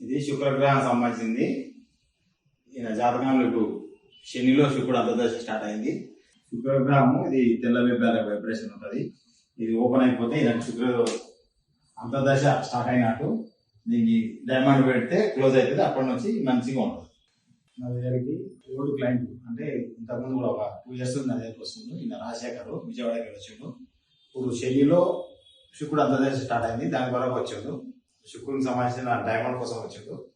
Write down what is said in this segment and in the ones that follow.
ఇది శుక్రగ్రహం సంబంధించింది. ఈయన జాతకంలో ఇప్పుడు శనిలో శుక్రుడు అంతర్దశ స్టార్ట్ అయింది. శుక్రగ్రహం ఇది తెల్ల వెబ్బాల వైబ్రేషన్ ఉంటుంది. ఇది ఓపెన్ అయిపోతే ఈయన శుక్ర అంతర్దశ స్టార్ట్ అయినట్టు దీనికి డైమండ్ పెడితే క్లోజ్ అవుతుంది అప్పటి నుంచి మంచిగా ఉంటుంది. నా దగ్గరికి ఓల్డ్ క్లయింట్ అంటే ఇంతకుముందు కూడా ఒక టూ ఇయర్స్ నా దగ్గరికి వస్తుంది ఈయన రాజశేఖరు విజయవాడకి వచ్చిండు ఇప్పుడు శనిలో శుక్రుడు అంతర్దశ స్టార్ట్ అయింది. దాని కొరకు వచ్చాడు. శుక్రునికి సంబంధించిన డైమండ్ కోసం వచ్చిండు.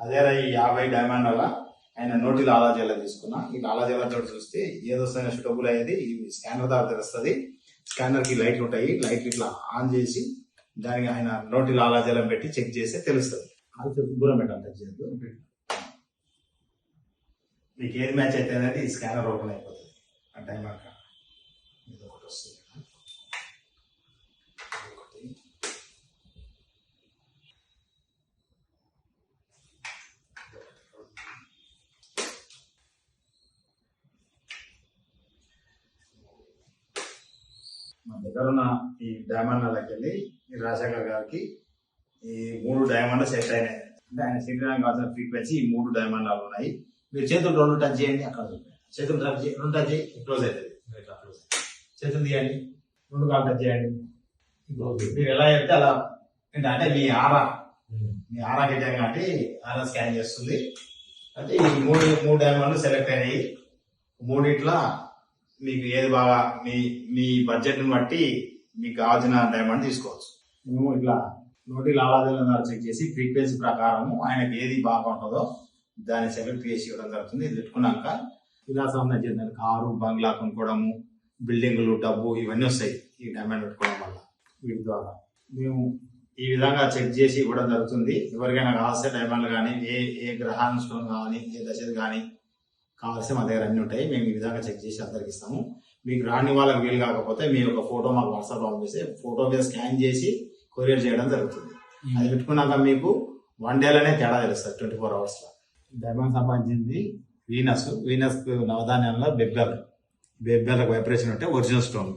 అదే ఈ యాభై డైమండ్ వల్ల ఆయన నోటి లాలాజల తీసుకున్నా. ఈ లాలాజలతో చూస్తే ఏదొస్తైనా షూటబుల్ అయ్యేది. ఈ స్కానర్ ద్వారా తెలుస్తుంది. స్కానర్కి లైట్లు ఉంటాయి. లైట్ ఇట్లా ఆన్ చేసి దానికి ఆయన నోటి లాలాజలం పెట్టి చెక్ చేస్తే తెలుస్తుంది. అది దూరం పెట్టాలి. మీకు ఏది మ్యాచ్ అయితే అనేది ఈ స్కానర్ ఓపెన్ అయిపోతుంది. ఆ టైం అక్క ఇది ఒకటి వస్తుంది. మన దగ్గర ఉన్న ఈ డైమండ్ వెళ్ళి ఈ రాజశేఖర్ గారికి ఈ మూడు డైమండ్ సెట్ అయినాయి. అంటే ఆయన శరీరానికి కావాల్సిన ఫ్రీక్వెన్సీ ఈ మూడు డైమండ్లు ఉన్నాయి. మీరు చేతులు రెండు టచ్ చేయండి అక్కడ చేతులు టచ్ చేయండి రెండు టచ్ చేయి క్లోజ్ అవుతుంది ఇట్లా క్లోజ్ చేతులు తీయండి రెండు కాలు టచ్ చేయండి. మీరు ఎలా చెప్తే అలా. ఏంటంటే అంటే మీ ఆరా. మీ ఆరా గిట్టాం కాబట్టి ఆరా స్కాన్ చేస్తుంది. అంటే ఈ మూడు మూడు డైమండ్లు సెలెక్ట్ అయినాయి. మూడిట్లా మీకు ఏది బాగా మీ మీ బడ్జెట్ని బట్టి మీకు కావాల్సిన డైమండ్ తీసుకోవచ్చు. మేము ఇట్లా నోటి లావాదేవీలను చెక్ చేసి ఫ్రీక్వెన్సీ ప్రకారం ఆయనకి ఏది బాగుంటుందో దాన్ని సెలెక్ట్ చేసి ఇవ్వడం జరుగుతుంది. ఇది పెట్టుకున్నాక ఇలా సంబంధించిన కారు బంగ్లా కొనుక్కోవడము బిల్డింగులు డబ్బు ఇవన్నీ వస్తాయి ఈ డైమండ్ పెట్టుకోవడం వల్ల. వీటి ద్వారా మేము ఈ విధంగా చెక్ చేసి ఇవ్వడం జరుగుతుంది. ఎవరికైనా కావాల్సిన డైమండ్లు కానీ ఏ ఏ గ్రహాను స్టోన్ కానీ ఏ దశది కానీ కావాల్సిన మా దగ్గర అన్ని ఉంటాయి. మేము ఈ విధంగా చెక్ చేసి అందరికి ఇస్తాము. మీకు రాని వాళ్ళకి వీలు కాకపోతే మీ యొక్క ఫోటో మాకు వాట్సాప్ పంపిస్తే ఫోటో మీద స్కాన్ చేసి కొరియర్ చేయడం జరుగుతుంది. అది పెట్టుకున్నాక మీకు వన్ డేలోనే తేడా తెలుస్తుంది ట్వంటీ ఫోర్ అవర్స్లో. డైమండ్ సంబంధించింది వీనస్. వీనస్ నవధాన్యంలో బెబ్బెల్. బెబ్బెల్ వైబ్రేషన్ ఉంటే ఒరిజినల్ స్టోన్.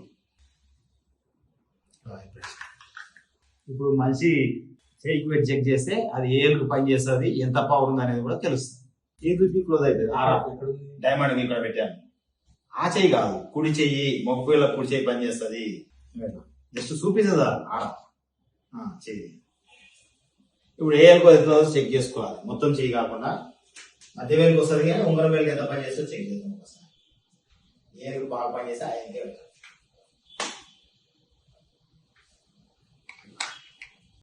ఇప్పుడు మనిషి చేయికి పెట్టి చెక్ చేస్తే అది ఏ ఏళ్ళకి పని చేస్తుంది ఎంత పవర్ ఉంది అనేది కూడా తెలుస్తుంది. ఏ క్లోజ్ అవుతుంది ఆరా. డైమండ్ ఇక్కడ పెట్టాను. ఆ చెయ్యి కాదు కుడి చెయ్యి మొక్కుల కుడి చెయ్యి పని చేస్తుంది. జస్ట్ చూపిస్తుందా ఆరా. ఆ, చెయ్యి ఇప్పుడు ఏ ఏళ్ళకి వస్తుందో చెక్ చేసుకోవాలి. మొత్తం చెయ్యి కాకుండా. మధ్య వేలుకి వస్తుంది కానీ ఉంగరం వేలుకి ఎంత పని చేస్తుందో చెక్ చేద్దాం ఒకసారి. ఏ బాగా పని చేస్తే ఆ